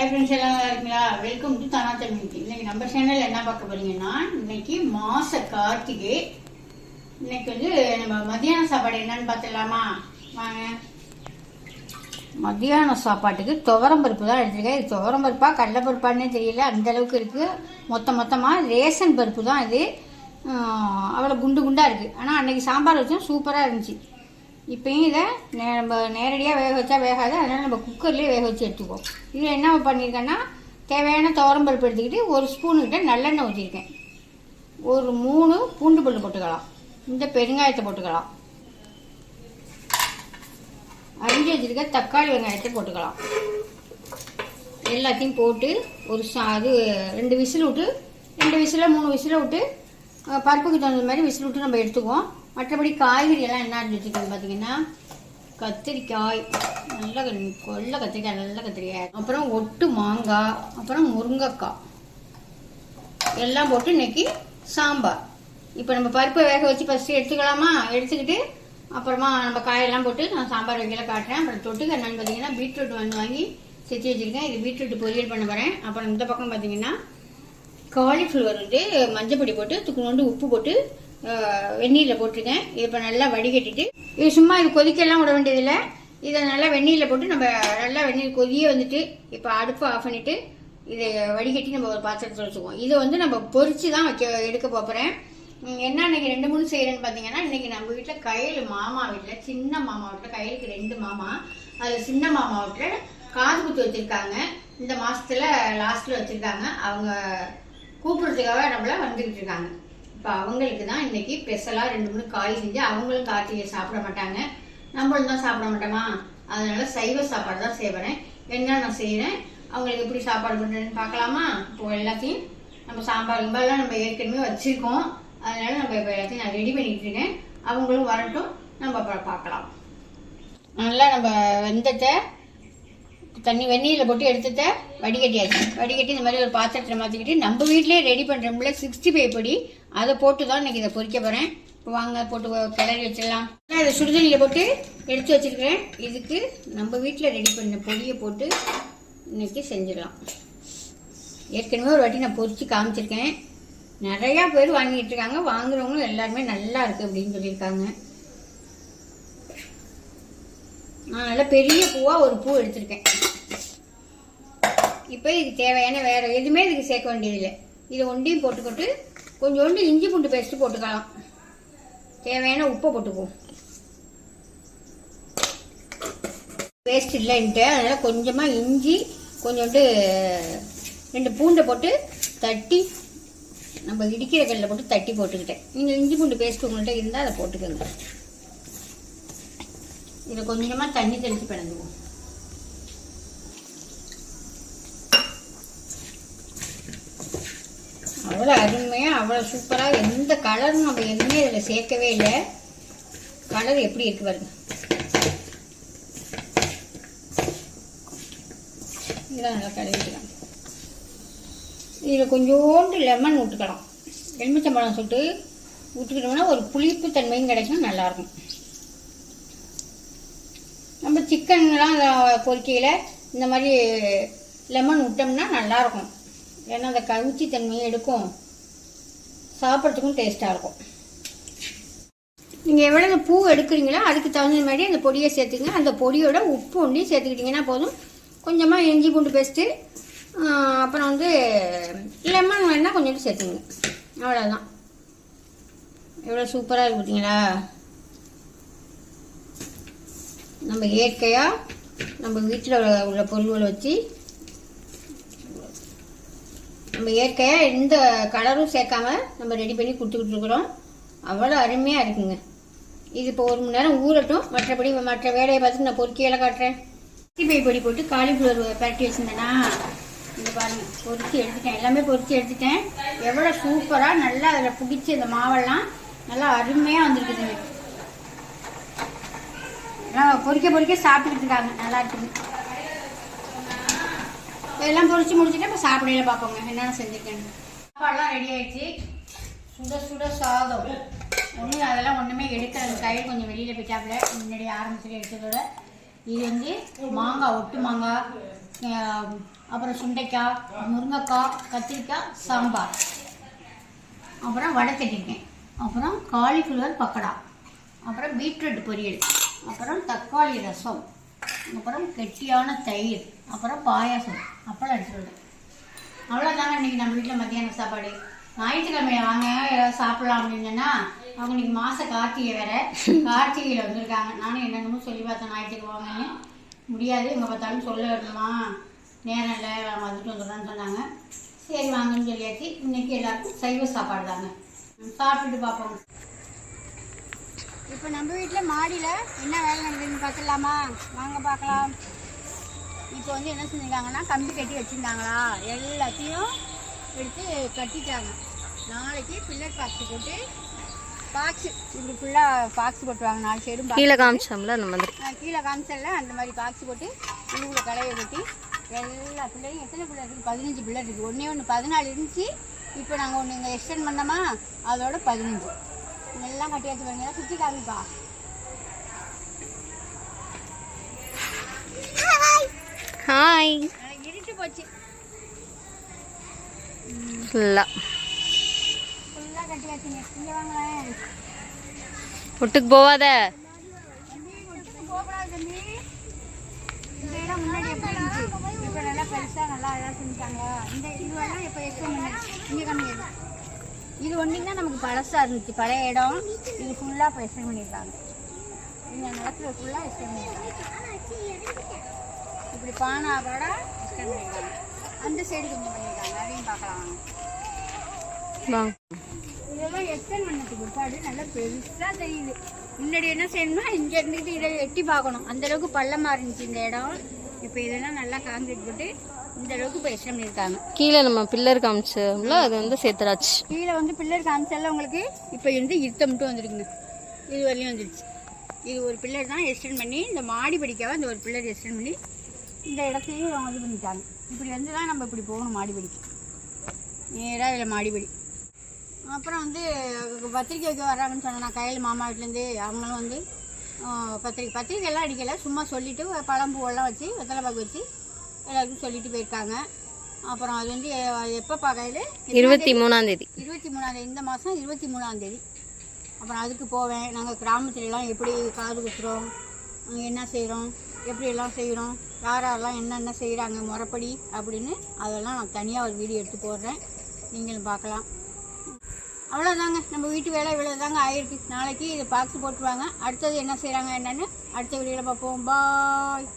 Hi friends எல்லாம் நல்லா இருக்கீங்களா? வெல்கம் டு தானா தமிழ்ச்சி இன்னைக்கு நம்ம சேனல் என்ன பார்க்க போறீங்கன்னா இன்னைக்கு மாச கார்த்திகை. இன்னைக்கு வந்து நம்ம மத்தியான சாப்பாடு என்னன்னு பார்த்துடலாமா? வாங்க. மத்தியான சாப்பாட்டுக்கு துவரம் பருப்பு தான் எடுத்துருக்கேன். இது துவரம் பருப்பா கடலை பருப்பான்னே தெரியல. அந்த அளவுக்கு இருக்கு. மொத்த மொத்தமாக ரேஷன் பருப்பு தான் இது. அவ்வளோ குண்டு குண்டாக இருக்குது ஆனால் அன்னைக்கு சாம்பார் வச்சோம். சூப்பராக இருந்துச்சு. இப்போயும் இதை நே நம்ம நேரடியாக வேக வச்சா வேகாது அதனால் நம்ம குக்கர்லேயே வேக வச்சு எடுத்துக்குவோம். இதில் என்ன பண்ணியிருக்கேன்னா தேவையான துவரம் பருப்பு எடுத்துக்கிட்டு ஒரு ஸ்பூனுக்கிட்ட நல்லெண்ணெய் ஊற்றிருக்கேன். ஒரு மூணு பூண்டு பல்லு போட்டுக்கலாம். இந்த பெருங்காயத்தை போட்டுக்கலாம். அரிஞ்சு வச்சுருக்க தக்காளி வெங்காயத்தை போட்டுக்கலாம். எல்லாத்தையும் போட்டு ஒரு சா அது ரெண்டு விசில் விட்டு ரெண்டு விசில மூணு விசில விட்டு பருப்புக்கு தகுந்த மாதிரி விசில் விட்டு நம்ம எடுத்துக்குவோம். மற்றபடி காய்கறி எல்லாம் என்ன இருந்துச்சுன்னு பார்த்தீங்கன்னா? கத்திரிக்காய் நல்ல கத்~ கொல்ல கத்திரிக்காய் நல்ல கத்திரிக்காய். அப்புறம் ஒட்டு மாங்காய் அப்புறம் முருங்கைக்காய். எல்லாம் போட்டு இன்னைக்கு சாம்பார். இப்போ நம்ம பருப்பை வேக வச்சு ஃபஸ்ட்டு எடுத்துக்கலாமா? எடுத்துக்கிட்டு அப்புறமா நம்ம காயெல்லாம் போட்டு நான் சாம்பார் வைக்கல காட்டுறேன். அப்புறம் தொட்டுக்க என்னன்னு பார்த்தீங்கன்னா பீட்ரூட் வந்து வாங்கி செஞ்சு வச்சுருக்கேன். இது பீட்ரூட் பொரியல் பண்ண போகிறேன் அப்புறம் இந்த பக்கம் பார்த்தீங்கன்னா காலிஃப்ளவர் வந்து மஞ்சள் பொடி போட்டு துக்குனோண்டு உப்பு போட்டு வெந்நீரில் போட்டிருக்கேன். இது இப்போ நல்லா வடிகட்டிட்டு இது சும்மா இது கொதிக்கலாம் விட வேண்டியதில்லை. இதை நல்லா வெந்நீரில் போட்டு நம்ம நல்லா வெந்நீர் கொதியே வந்துட்டு இப்போ அடுப்பை ஆஃப் பண்ணிவிட்டு இதை வடிகட்டி நம்ம ஒரு பாத்திரத்தில் வச்சுக்குவோம். இதை வந்து நம்ம பொறிச்சு தான் வைக்க எடுக்க போகிறேன் என்ன இன்னைக்கு ரெண்டு மூணு செய்கிறேன்னு பார்த்தீங்கன்னா இன்னைக்கு நம்ம வீட்டில் கையில் மாமா வீட்டில் சின்ன மாமா வீட்டில் கையிலுக்கு ரெண்டு மாமா அதில் சின்ன மாமா வீட்டில் காது குத்து வச்சுருக்காங்க. இந்த மாதத்தில் லாஸ்ட்டில் வச்சுருக்காங்க. அவங்க கூப்பிட்றதுக்காக நம்மள வந்துக்கிட்டு இருக்காங்க. இப்போ அவங்களுக்கு தான் இன்னைக்கு ஸ்பெஷலாக ரெண்டு மூணு காய் செஞ்சு அவங்களும் கார்த்திகை சாப்பிட மாட்டாங்க. நம்மளும் தான் சாப்பிட மாட்டோமா? அதனால சைவ சாப்பாடு தான் செய்வேன் என்ன நான் செய்கிறேன் அவங்களுக்கு எப்படி சாப்பாடு பண்ணுறேன்னு பார்க்கலாமா? இப்போ எல்லாத்தையும் நம்ம சாம்பார் கிம்பார்லாம் நம்ம ஏற்கனவே வச்சுருக்கோம். அதனால நம்ம இப்போ எல்லாத்தையும் நான் ரெடி பண்ணிகிட்டு இருக்கேன். அவங்களும் வரட்டும். நம்ம அப்புறம் பார்க்கலாம். நல்லா நம்ம வெந்தத்தை தண்ணி வெந்நீரில் போட்டு எடுத்துட்ட வடிகட்டியாச்சு. வடிகட்டி இந்த மாதிரி ஒரு பாத்திரத்தில் மாற்றிக்கிட்டு நம்ம வீட்டிலே ரெடி பண்ணுறோம்ல சிக்ஸ்டி ஃபைவ் பொடி அதை போட்டு தான் இன்னைக்கு இதை பொறிக்க போகிறேன் இப்போ வாங்க போட்டு கிளறி வச்சிடலாம். நான் இதை சுடுதண்ணியில் போட்டு எடுத்து வச்சிருக்கிறேன். இதுக்கு நம்ம வீட்டில் ரெடி பண்ண பொடியை போட்டு இன்னைக்கு செஞ்சிடலாம். ஏற்கனவே ஒரு வாட்டி நான் பொறித்து காமிச்சிருக்கேன். நிறையா பேர் வாங்கிட்டு இருக்காங்க. வாங்குறவங்களும் எல்லாருமே நல்லா இருக்குது அப்படின்னு சொல்லியிருக்காங்க. நான் நல்ல பெரிய பூவாக ஒரு பூ எடுத்திருக்கேன். இப்போ இதுக்கு தேவையான வேறு எதுவுமே இதுக்கு சேர்க்க வேண்டியதில்லை. இதை ஒண்டியும் போட்டுக்கிட்டு கொஞ்சோண்டு இஞ்சி பூண்டு பேஸ்ட்டு போட்டுக்கலாம். தேவையான உப்பை போட்டுக்குவோம். பேஸ்ட் இல்லைன்ட்டு அதனால் கொஞ்சமாக இஞ்சி கொஞ்சோண்டு ரெண்டு பூண்டை போட்டு தட்டி நம்ம இடிக்கிற கல்லில் போட்டு தட்டி போட்டுக்கிட்டேன். நீங்கள் இஞ்சி பூண்டு பேஸ்ட் உங்கள்கிட்ட இருந்தால் அதை போட்டுக்கோங்க. இதை கொஞ்சமாக தண்ணி தெளித்து பிணைஞ்சுவோம் அவ்வளோ அருமையாக அவ்வளோ சூப்பராக எந்த கலரும் நம்ம எதுவுமே இதில் சேர்க்கவே இல்லை. கலர் எப்படி இருக்கு பாருங்க. இதெல்லாம் நல்லா கழுவிக்கலாம். இதில் கொஞ்சோண்டு லெமன் விட்டுக்கலாம் எலுமிச்சம்பழம் சுட்டு விட்டுக்கிட்டோம்னா ஒரு புளிப்பு தன்மையும் கிடைக்கும் நல்லாயிருக்கும் நம்ம சிக்கன்லாம் பொரிக்கையில் இந்த மாதிரி லெமன் விட்டோம்னா நல்லாயிருக்கும் ஏன்னா அந்த கவுச்சி தன்மையை எடுக்கும். சாப்பிட்றதுக்கும் டேஸ்ட்டாக இருக்கும். நீங்கள் எவ்வளோ பூ எடுக்கிறீங்களோ அதுக்கு தகுந்த மாதிரி அந்த பொடியை சேர்த்துங்க அந்த பொடியோட உப்பு ஒன்றி சேர்த்துக்கிட்டிங்கன்னா போதும். கொஞ்சமாக இஞ்சி பூண்டு பேஸ்ட்டு அப்புறம் வந்து லெமன் வேணால் கொஞ்சோண்டு சேர்த்துங்க அவ்வளோதான் எவ்வளோ சூப்பராக இருக்கு பார்த்தீங்களா நம்ம இயற்கையாக நம்ம வீட்டில் உள்ள பொருள்களை வச்சு நம்ம இயற்கையாக எந்த கலரும் சேர்க்காம நம்ம ரெடி பண்ணி கொடுத்துக்கிட்டு இருக்கிறோம். அவ்வளோ அருமையாக இருக்குங்க. இது இப்போ ஒரு மணி நேரம் ஊறட்டும். மற்றபடி மற்ற வேலையை பார்த்து நான் பொறுக்கியெல்லாம் காட்டுறேன். பை பொடி போட்டு காலிஃப்ளவர் பரட்டி வச்சுருந்தேன்னா இந்த பாருங்க பொரிச்சு எடுத்துட்டேன். எல்லாமே பொரிச்சு எடுத்துட்டேன். எவ்வளோ சூப்பராக நல்லா அதில் பிடிச்சி இந்த மாவெல்லாம் நல்லா அருமையாக வந்துருக்குதுங்க. பொறிக்க பொறிக்க பொரிக்க சாப்பிட்டுக்கிட்டு இருக்காங்க. நல்லா இருக்குது. எல்லாம் பொறிச்சு முடிச்சுட்டு இப்போ சாப்பிடையில பார்ப்போங்க. என்னென்ன செஞ்சுருக்கேன் சாப்பாடுலாம் ரெடி ஆயிடுச்சு. சுட சுட சாதம். ஒன்றும் அதெல்லாம் ஒன்றுமே எடுக்கிறது கையில் கொஞ்சம் வெளியில் போயிட்டாப்புல. முன்னாடி ஆரம்பிச்சுட்டு எடுத்ததோட. இது வந்து மாங்காய் ஒட்டு மாங்காய் அப்புறம் சுண்டைக்காய் முருங்கைக்காய் கத்திரிக்காய் சாம்பார். அப்புறம் வடை தட்டிருக்கேன் அப்புறம் காலிஃப்ளவர் பக்கடா. அப்புறம் பீட்ரூட் பொரியல். அப்புறம் தக்காளி ரசம். அப்புறம் கெட்டியான தயிர் அப்புறம் பாயாசம் அப்பளம் எடுத்துருவேன் அவ்வளோதாங்க இன்னைக்கு நம்ம வீட்டில் மத்தியான சாப்பாடு? ஞாயிற்றுக்கிழமையை வாங்க ஏதாவது சாப்பிடலாம் அப்படின்னா அவங்க இன்னைக்கு மாத கார்த்திகை வேற. கார்த்திகையில் வந்திருக்காங்க. நானும் என்னென்னமோ சொல்லி பார்த்தேன் ஞாயிற்றுக்கு வாங்கன்னு. முடியாது எங்கே பார்த்தாலும் சொல்ல வேணுமா? நேரம் இல்லை வந்துட்டு வந்துடுறேன்னு சொன்னாங்க. சரி வாங்கன்னு சொல்லியாச்சு. இன்னைக்கு எல்லாருக்கும் சைவ சாப்பாடு தாங்க. சாப்பிட்டுட்டு பார்ப்போம். இப்போ நம்ம வீட்டில் மாடியில் என்ன வேலை நடக்குதுன்னு பார்த்துடலாமா? வாங்க பார்க்கலாம். இப்போ வந்து என்ன செஞ்சுருக்காங்கன்னா கம்பி கட்டி வச்சுருந்தாங்களா? எல்லாத்தையும் எடுத்து கட்டிட்டாங்க. நாளைக்கு பில்லர் பாக்ஸ் போட்டு பாக்ஸ் இப்படி ஃபுல்லாக பாக்ஸ் போட்டுருவாங்க. நாலு சைடும் கீழே காமிச்சோம்ல அந்த மாதிரி. கீழே காமிச்சல அந்த மாதிரி பாக்ஸ் போட்டு உள்ளுக்குள்ள கடையை கட்டி எல்லா பிள்ளையும் எத்தனை பிள்ளை இருக்குது பதினஞ்சு பிள்ளை இருக்குது ஒன்றே ஒன்று பதினாலு இருந்துச்சு. இப்போ நாங்கள் ஒன்று இங்கே எக்ஸ்டெண்ட் பண்ணோமா? அதோட பதினஞ்சு. எல்லாம் கட்டியாச்சு பாருங்க சுற்றி காமிப்பா. ஹாய் இருட்டு போச்சு. ஃபுல்லாக ஃபுல்லாக கட்டியாச்சுங்க இங்கே வாங்களேன் ஒட்டுக்கு போவாத? இப்ப நல்லா பெருசா நல்லா இதா செஞ்சுட்டாங்க. இந்த இதுவெல்லாம் இப்ப extend பண்ணி- இங்க. இது ஒண்ணுங்க தான் நமக்கு பழசா இருந்துச்சு. பழைய இடம். இது ஃபுல்லா இப்போ எக்ஸ்டெண்ட் பண்ணியிருக்காங்க. இந்த நிலத்துல ஃபுல்லா எக்ஸ்டெண்ட் பண்ணியிருக்காங்க. இப்படி பானாவோட எக்ஸ்டெண்ட் பண்ணியிருக்காங்க. அந்த சைடு கொஞ்சம் பண்ணியிருக்காங்க. அதையும் பார்க்கலாம். வாங்க இதெல்லாம் எக்ஸ்டெண்ட் பண்ணதுக்கு பிற்பாடு நல்லா பெருசா தெரியுது. முன்னாடி என்ன செய்யணும்னா இங்க இருந்துட்டு இதை எட்டி பார்க்கணும். அந்த அளவுக்கு பள்ளமா இருந்துச்சு இந்த இடம். இப்போ இதெல்லாம் நல்லா காங்கிரீட் போட்டு இந்த அளவுக்கு இப்போ எக்ஸ்டெண்ட் பண்ணியிருக்காங்க கீழே நம்ம பில்லர் காமிச்சோம்ல அது வந்து சேர்த்துறாச்சு கீழே வந்து பில்லர் காமிச்சால உங்களுக்கு இப்போ இருந்து இருத்த மட்டும் வந்துருக்குங்க. இது வரையும் வந்துருச்சு. இது ஒரு பில்லர் தான் எக்ஸ்டெண்ட் பண்ணி இந்த மாடி படிக்காக இந்த ஒரு பில்லர் எக்ஸ்டெண்ட் பண்ணி இந்த இடத்தையும் அவங்க இது பண்ணிட்டாங்க. இப்படி வந்து தான் நம்ம இப்படி போகணும் மாடிப்படிக்கு நேராக இதில் மாடிப்படி அப்புறம் வந்து பத்திரிக்கை வைக்க வர்றாங்கன்னு சொன்னேன் கையில் மாமா வீட்டிலேருந்து அவங்களும் வந்து பத்திரிக்கை பத்திரிக்கை எல்லாம் அடிக்கலை. சும்மா சொல்லிவிட்டு பழம்பூவெல்லாம் வச்சு வெத்தலை பாக்கு வச்சு எல்லாருக்கும் சொல்லிட்டு போயிருக்காங்க. அப்புறம் அது வந்து எப்போ பார்க்கையில் இருபத்தி மூணாம் தேதி. இருபத்தி மூணாந்தேதி இந்த மாதம் இருபத்தி மூணாந்தேதி அப்புறம் அதுக்கு போவேன். நாங்கள் கிராமத்துலலாம் எப்படி காது குத்துறோம்? என்ன செய்கிறோம் எப்படி எல்லாம் செய்கிறோம் யார் யாரெல்லாம் என்னென்ன செய்கிறாங்க முறைப்படி அப்படின்னு அதெல்லாம் நான் தனியாக ஒரு வீடியோ எடுத்து போடுறேன். நீங்களும் பார்க்கலாம். அவ்வளோதாங்க நம்ம வீட்டு வேலை இவ்வளோ தாங்க ஆயிருக்கு. நாளைக்கு இது பாக்ஸ் போட்டுருவாங்க. அடுத்தது என்ன செய்கிறாங்க என்னென்னு அடுத்த வீடியோவில் பார்ப்போம். பாய்